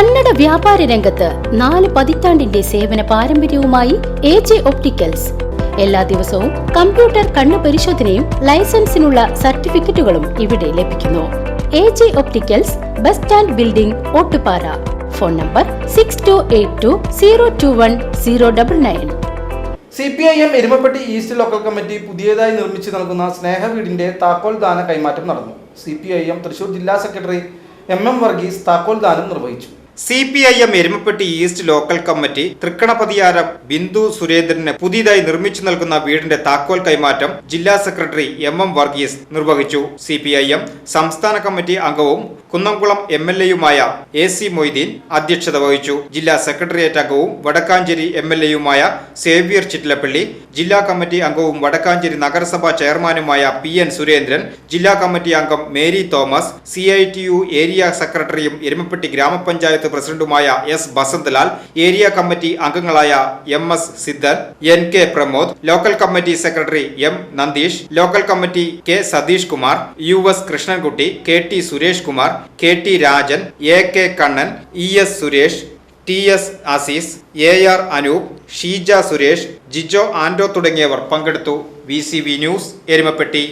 കന്നഡ വ്യാപാര രംഗത്ത് നാല് പതിറ്റാണ്ടിന്റെ സേവന പാരമ്പര്യവുമായി എ ജെ ഒപ്റ്റിക്കൽസ്. എല്ലാ ദിവസവും കമ്പ്യൂട്ടർ കണ്ണു പരിശോധനയും ലൈസൻസിനുള്ള സർട്ടിഫിക്കറ്റുകളും ഇവിടെ ലഭിക്കുന്നു. A J opticals bus stand building Ottupara. Phone number six two eight two zero two one zero double nine C P I M Erumapetty east local committee പുതിയതായി നിർമ്മിച്ചു നൽകുന്ന സ്നേഹ വീടിന്റെ താക്കോൽ ദാന കൈമാറ്റം നടന്നു. C P I M Thrissur ജില്ലാ സെക്രട്ടറി എം എം വർഗീസ് താക്കോൽ ദാനം നിർവഹിച്ചു. C P I M Erumapetty east local committee Thrikkanapathiyaram Bindu സുരേന്ദ്രന് പുതിയതായി നിർമ്മിച്ചു നൽകുന്ന വീടിന്റെ താക്കോൽ കൈമാറ്റം ജില്ലാ സെക്രട്ടറി എം എം വർഗീസ് നിർവഹിച്ചു. സി പി ഐ എം സംസ്ഥാന കമ്മിറ്റി അംഗവും കുന്നംകുളം എം എൽ എയുമായ എ സി മൊയ്തീൻ അധ്യക്ഷത വഹിച്ചു. ജില്ലാ സെക്രട്ടേറിയറ്റ് അംഗവും വടക്കാഞ്ചേരി എം എൽ എയുമായ സേവ്യർ ചിറ്റിലപ്പള്ളി ജില്ലാ കമ്മിറ്റി അംഗവും വടക്കാഞ്ചേരി നഗരസഭാ ചെയർമാനുമായ പി എൻ സുരേന്ദ്രൻ ജില്ലാ കമ്മിറ്റി അംഗം മേരി തോമസ് സി ഏരിയ സെക്രട്ടറിയും എരുമപ്പെട്ടി ഗ്രാമപഞ്ചായത്ത് പ്രസിഡന്റുമായ എസ് ബസന്ത്ലാൽ ഏരിയ കമ്മിറ്റി അംഗങ്ങളായ M S Siddhan N K Pramod local committee secretary M Nandeesh local committee K Satheesh Kumar U S Krishnankutty K T Suresh Kumar K T Rajan A K Kannan E S Suresh T S Azeez A R Anoop Sheeja Suresh Jijo Ando തുടങ്ങിയവർ പങ്കെടുത്തു. V news Erumapetty.